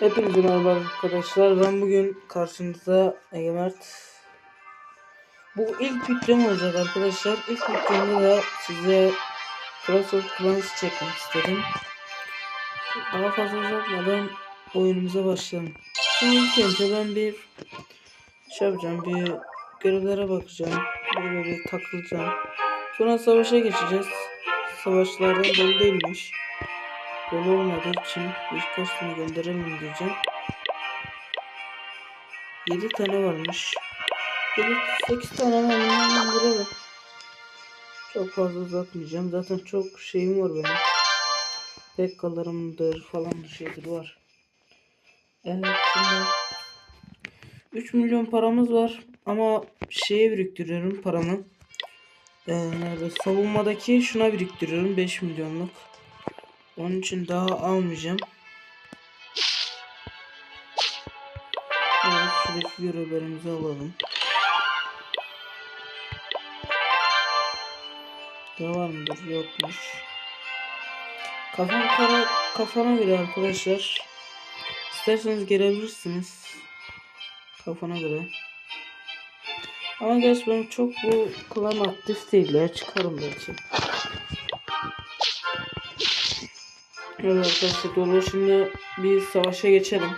Hepinize merhaba arkadaşlar. Ben bugün karşınızda Egemert. Bu ilk videom olacak arkadaşlar. İlk videomda da size Clash of Clans çekmek istedim. Daha fazla uzatmadan oyunumuza başlayalım. Şimdi ilk önce ben bir şey yapacağım. Bir görevlere bakacağım. Böyle bir takılacağım. Sonra savaşa geçeceğiz. Savaşlardan dolu değilmiş. Dolu olmadığı için birkaç tane gönderelim diyeceğim. 7 tane varmış. 7 8 tane hemen gönderelim. Çok fazla uzatmayacağım. Zaten çok şeyim var benim. Dekkalarımdır falan bir şeydir var. Evet şimdi 3 milyon paramız var ama şeye biriktiriyorum paramı. Ee? Savunmadaki şuna biriktiriyorum 5 milyonluk. Onun için daha almayacağım. Evet şuradaki görevlerimizi alalım. Daha var mıdır? Yokmuş. Kafam kara, kafana göre arkadaşlar. İsterseniz gelebilirsiniz. Kafana göre. Ama gerçi benim çok bu klan aktif değil ya. Çıkarım belki. Evet arkadaşlar dolu şimdi bir savaşa geçelim.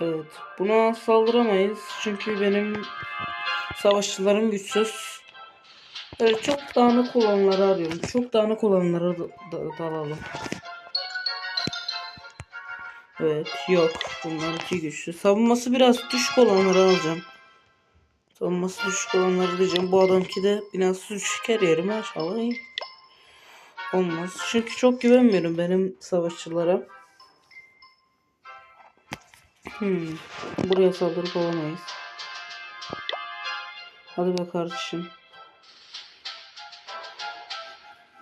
Evet buna saldıramayız çünkü benim savaşçılarım güçsüz. Evet çok dağınık olanları arıyorum. Çok dağınık olanları da, da, da alalım. Evet yok bunlar iki güçlü. Savunması biraz düşük olanları alacağım. Savunması düşük olanları diyeceğim. Bu adamki de biraz düşük her yeri maşallah. Olmaz. Çünkü çok güvenmiyorum benim savaşçılara. Hmm. Buraya saldırıp olamayız. Hadi be kardeşim.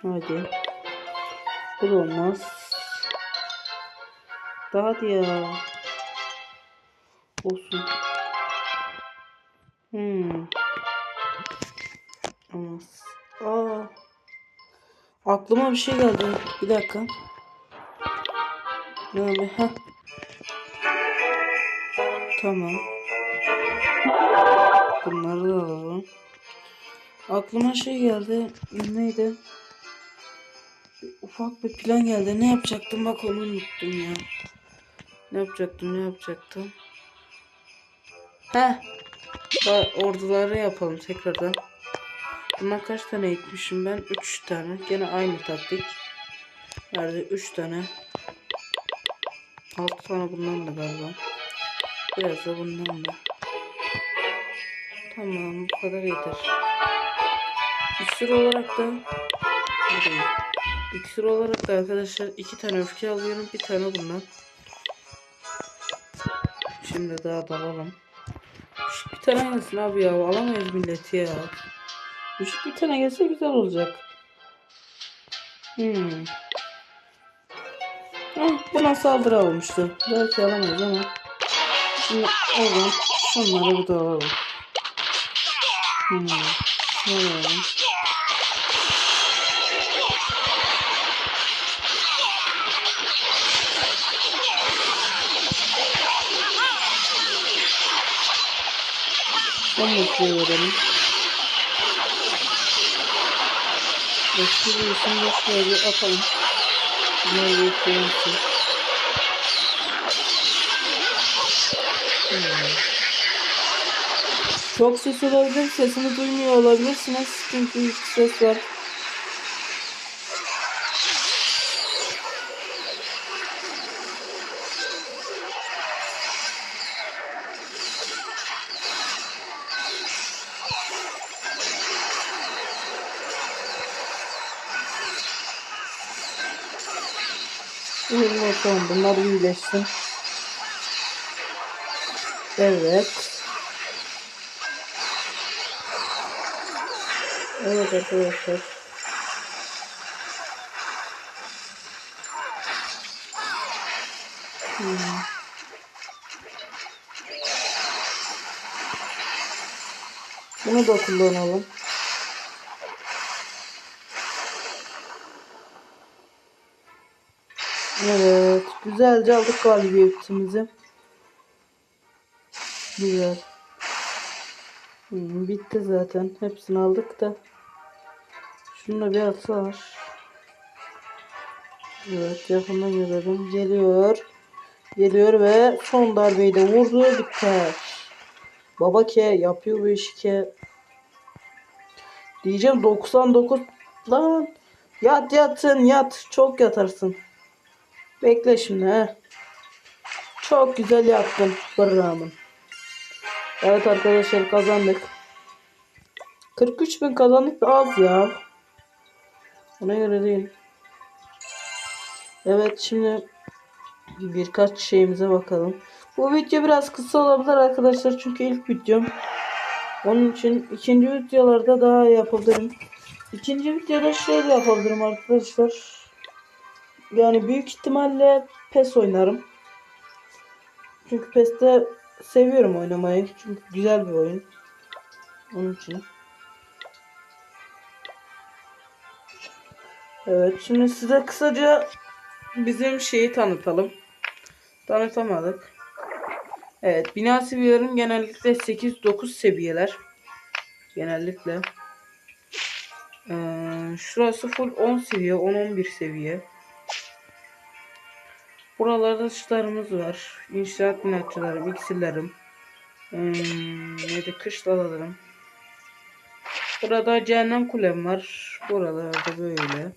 Hadi. Bu da olmaz. Daha ya. Olsun. Hmm. Olmaz. Aa. Aklıma bir şey geldi. Bir dakika. Ne oldu? Heh. Tamam. Bunları da alalım. Aklıma şey geldi. Neydi? Bir ufak bir plan geldi. Ne yapacaktım? Bak onu unuttum ya. Ne yapacaktım? Ne yapacaktım? Heh. Bak orduları yapalım tekrardan. Bundan kaç tane eğitmişim ben? 3 tane. Gene aynı taktik. Nerede? 3 tane. 6 tane bundan da galiba. Biraz da bundan da. Tamam bu kadar yeter. İksir olarak da? İksir olarak da arkadaşlar iki tane öfke alıyorum. Bir tane bundan. Şimdi daha da alalım. Şu bir tane gelsin abi ya. Alamayız milleti ya. Şu bir tane gelse güzel olacak. Hmm. Heh, buna saldırı almıştı. Belki alamayız ama. Şimdi oradan şunları bir de alalım. Hmm. Ne alalım? Son noktaya verelim. Eski bir isim şöyle atalım. Bir koyalım. Hmm. Çok ses olabilir. Sesini duymuyor olabilirsiniz. Çünkü hiç ses var. İyi bakalım bunlar iyileşsin. Evet. Evet arkadaşlar. Hmm. Bunu da kullanalım. Evet. Güzelce aldık galibiyetimizi. Güzel. Hmm, bitti zaten. Hepsini aldık da. Şunu da bir atsalar. Evet yakından görelim. Geliyor. Geliyor ve son darbeyi de vurdu. Biter. Baba ke yapıyor bu işi ke. Diyeceğim 99 lan. Yat yatın yat. Çok yatarsın. Bekle şimdi he. Çok güzel yaptın. Bravo. Evet arkadaşlar kazandık. 43 bin kazandık da az ya. Ona göre değil. Evet şimdi birkaç şeyimize bakalım. Bu video biraz kısa olabilir arkadaşlar çünkü ilk videom. Onun için ikinci videolarda daha yapabilirim. İkinci videoda şöyle yapabilirim arkadaşlar. Yani büyük ihtimalle PES oynarım. Çünkü PES'te seviyorum oynamayı. Çünkü güzel bir oyun. Onun için. Evet şimdi size kısaca bizim şeyi tanıtalım. Tanıtamadık. Evet bina seviyelerim genellikle 8-9 seviyeler. Genellikle. Ee, şurası full 10 seviye 10-11 seviye. Buralarda dışlarımız var. İnşaat inatçılarım, iksirlerim. Hmm, ne de kış dalalarım. Burada cehennem kulem var. Buralarda böyle.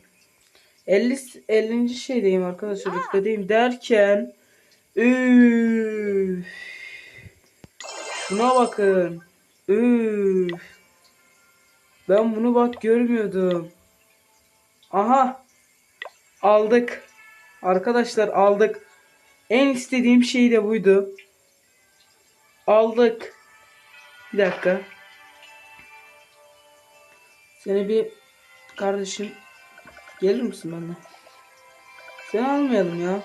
50 50. şeydeyim arkadaşlar. Yükledeyim derken üf, Şuna bakın. Üf. Ben bunu bak görmüyordum. Aha. Aldık. Arkadaşlar aldık. En istediğim şey de buydu. Aldık. Bir dakika. Seni bir kardeşim gelir misin benimle? Seni almayalım ya.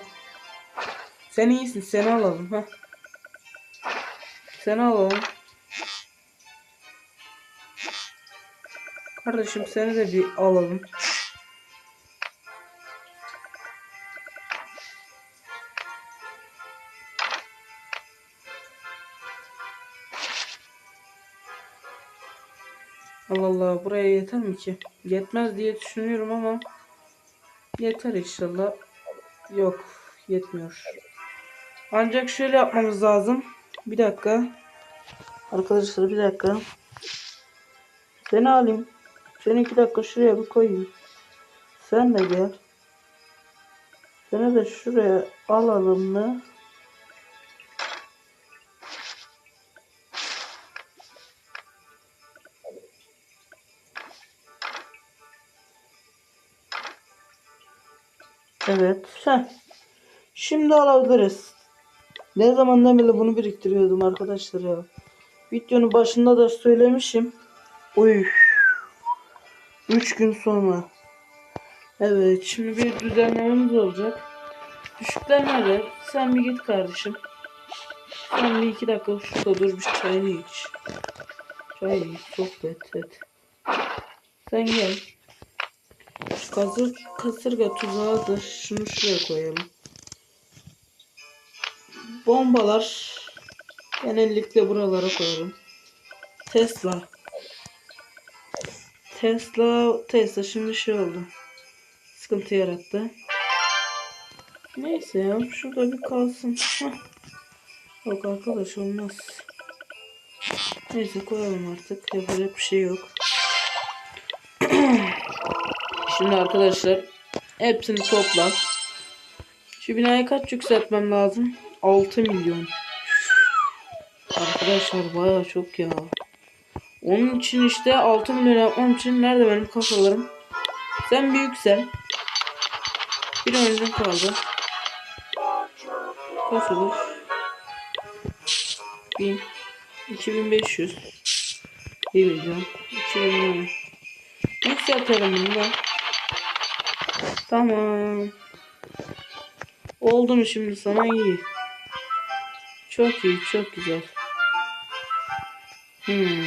Sen iyisin seni alalım ha. Seni alalım. Kardeşim seni de bir alalım. Allah Allah buraya yeter mi ki? Yetmez diye düşünüyorum ama yeter inşallah. Yok yetmiyor. Ancak şöyle yapmamız lazım. Bir dakika. Arkadaşlar bir dakika. Seni alayım. Seni iki dakika şuraya bir koyayım. Sen de gel. Seni de şuraya alalım mı? Evet. Heh. Şimdi alabiliriz. Ne zamandan beri bunu biriktiriyordum arkadaşlar ya. Videonun başında da söylemişim. Uy. 3 gün sonra. Evet şimdi bir düzenlememiz olacak. Düşükler nerede? Sen bir git kardeşim. Sen bir iki dakika şurada dur bir çayını iç. Çay iç sohbet et. Sen gel. Kasır, kasırga tuzağıdır. Şunu şuraya koyalım. Bombalar genellikle buralara koyalım. Tesla. Tesla Tesla şimdi şey oldu. Sıkıntı yarattı. Neyse ya şurada bir kalsın. Heh. Yok arkadaş olmaz. Neyse koyalım artık. Yapacak bir şey yok. Şimdi arkadaşlar hepsini topla. Şu binayı kaç yükseltmem lazım? 6 milyon. Arkadaşlar baya çok ya. Onun için işte 6 milyon yapmam için nerede benim kafalarım? Sen bir yüksel. Bir oyuncum kaldı. Kaç olur? 1000 2500 1 milyon 2 milyon Yükseltelim bunu da. Tamam. Oldu mu şimdi sana iyi. Çok iyi, çok güzel. Hmm.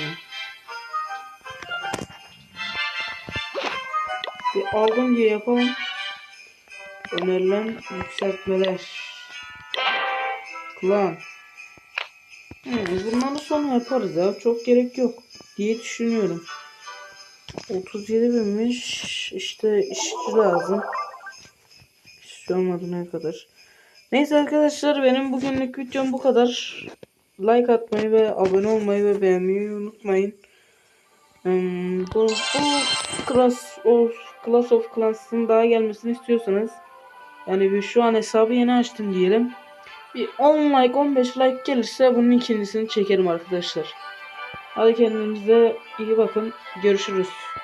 Bir aldım diye yapalım. Önerilen yükseltmeler. Klan. Hmm, bunları sonra yaparız ya. Çok gerek yok diye düşünüyorum. 37 binmiş. İşte işçi lazım. İşçi olmadı ne kadar. Neyse arkadaşlar benim bugünlük videom bu kadar. Like atmayı ve abone olmayı ve beğenmeyi unutmayın. Hmm, bu, bu Class of, Class of Clans'ın daha gelmesini istiyorsanız yani bir şu an hesabı yeni açtım diyelim. Bir 10 like 15 like gelirse bunun ikincisini çekerim arkadaşlar. Hadi kendinize iyi bakın. Görüşürüz.